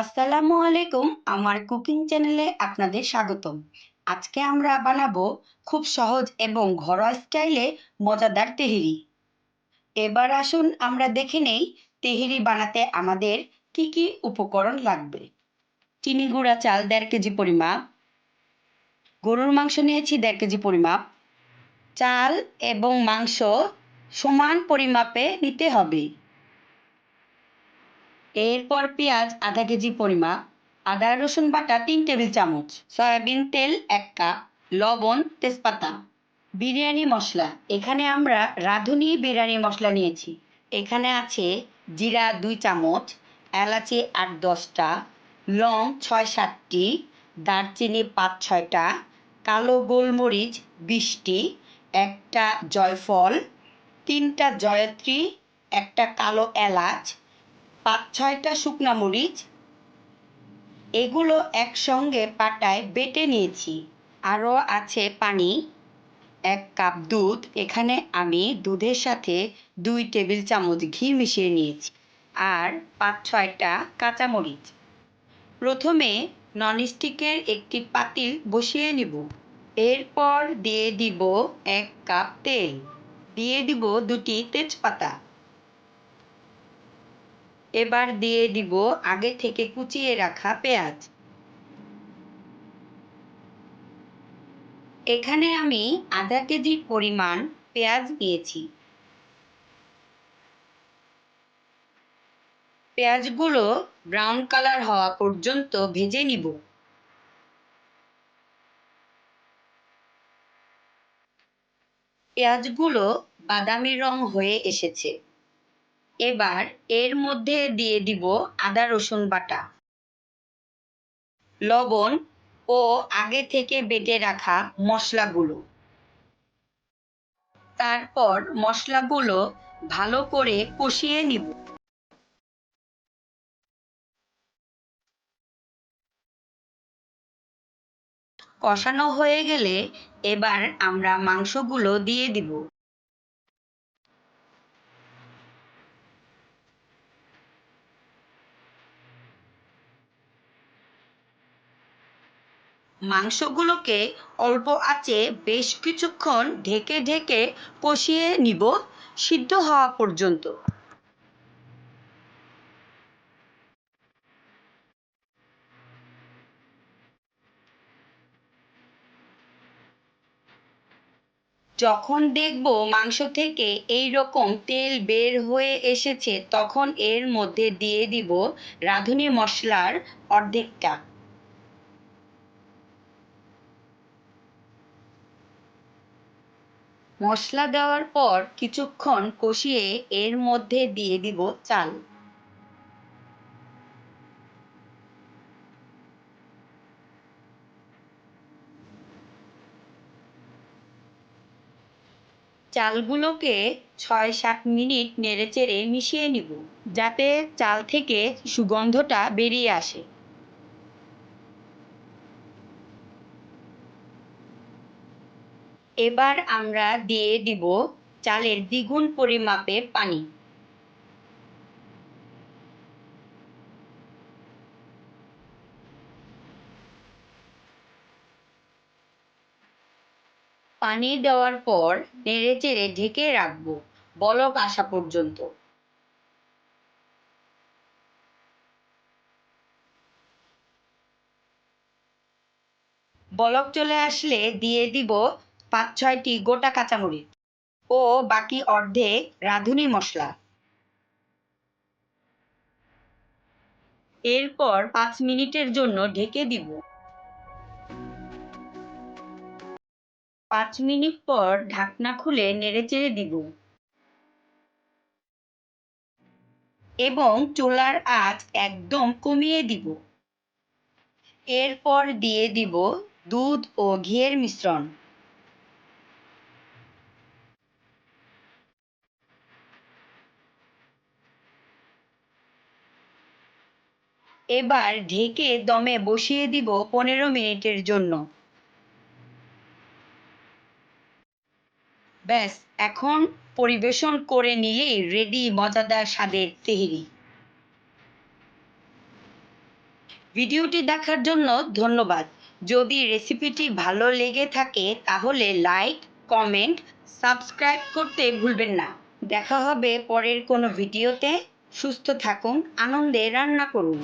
আসসালামু আলাইকুম, আমার কুকিং চ্যানেলে আপনাদের স্বাগতম। আজকে আমরা বানাবো খুব সহজ এবং ঘরোয়া স্টাইলে মজাদার তেহেরি। এবার আসুন আমরা দেখে নেই তেহেরি বানাতে আমাদের কি কি উপকরণ লাগবে। চিনি গুঁড়া চাল দেড় কেজি পরিমাপ, গরুর মাংস নিয়েছি দেড় কেজি পরিমাপ, চাল এবং মাংস সমান পরিমাপে নিতে হবে। এরপর পেঁয়াজ, আধা কেজি পরিমাপ আদা, রসুন বাটা, তিন টেবিল চামচ, সয়াবিন তেল, এক কাপ, লবণ, তেজপাতা। বিরিয়ানি মশলা। এখানে আমরা রাঁধুনি বিরিয়ানি মশলা নিয়েছি। এখানে আছে জিরা দুই চামচ, এলাচি আট দশটা, লং ছয় সাতটি, দারচিনি পাঁচ ছয়টা, কালো গোলমরিচ বিশটি, একটা জয়ফল, তিনটা জয়ত্রী, একটা কালো এলাচ পাঁচ ছয়টা শুকনো মরিচ, এগুলো একসঙ্গে পাটায় বেটে নিয়েছি। আরও আছে পানি, এক কাপ দুধ, এখানে আমি দুধের সাথে দুই টেবিল চামচ ঘি মিশিয়ে নিয়েছি আর পাঁচ, ছয়টা কাঁচামরিচ প্রথমে ননস্টিকের একটি পাতিল বসিয়ে নিব। এরপর দিয়ে দিব এক কাপ তেল। দিয়ে দিব দুটি তেজপাতা। এবার দিয়ে দিব আগে থেকে কুচিয়ে রাখা পেঁয়াজ। এখানে আমি আধা কেজি পরিমাণ পেঁয়াজ নিয়েছি। পেঁয়াজগুলো ব্রাউন কালার হওয়া পর্যন্ত ভেজে নিব। পেঁয়াজগুলো বাদামি রং হয়ে এসেছে। এবার এর মধ্যে দিয়ে দিব আদা, রসুন বাটা। লবণ ও আগে থেকে বেটে রাখা মশলাগুলো। তারপর মশলাগুলো ভালো করে কষিয়ে নিব। কষানো হয়ে গেলে এবার আমরা মাংসগুলো দিয়ে দিব। মাংসগুলোকে অল্প আঁচে বেশ কিছুক্ষণ ঢেকে ঢেকে কষিয়ে নিব সিদ্ধ হওয়া পর্যন্ত। যখন দেখব মাংস থেকে এই রকম তেল বের হয়ে এসেছে, তখন এর মধ্যে দিয়ে দিব রাঁধুনি মশলার অর্ধেকটা। মশলা দেওয়ার পর কিছুক্ষণ কষিয়ে এর মধ্যে দিয়ে দিব চাল। চালগুলোকে ছয় সাত মিনিট নেড়েচেড়ে মিশিয়ে নিব, যাতে চাল থেকে সুগন্ধটা বেরিয়ে আসে। এবার আমরা দিয়ে দিব চালের দ্বিগুণ পরিমাপে পানি। পানি দেওয়ার পর নেড়ে চেড়ে ঢেকে রাখব বলক আসা পর্যন্ত। বলক চলে আসলে দিয়ে দিব পাঁচ, ছয়টি গোটা কাঁচামরিচ ও বাকি অর্ধেক রাঁধুনি মশলা। এরপর পাঁচ মিনিটের জন্য ঢেকে দিব। পাঁচ মিনিট পর ঢাকনা খুলে নেড়েচেড়ে দিব। এবং চুলার আঁচ একদম কমিয়ে দিব। এরপর দিয়ে দিব দুধ ও ঘিয়ের মিশ্রণ। এবার ঢেকে দমে বসিয়ে দিব পনেরো মিনিটের জন্য। ব্যাস, এখন পরিবেশন করে নিয়েই রেডি মজাদার স্বাদের তেহেরি। ভিডিওটি দেখার জন্য ধন্যবাদ। যদি রেসিপিটি ভালো লেগে থাকে, তাহলে লাইক কমেন্ট সাবস্ক্রাইব করতে ভুলবেন না। দেখা হবে পরের কোনো ভিডিওতে। সুস্থ থাকুন, আনন্দে রান্না করুন।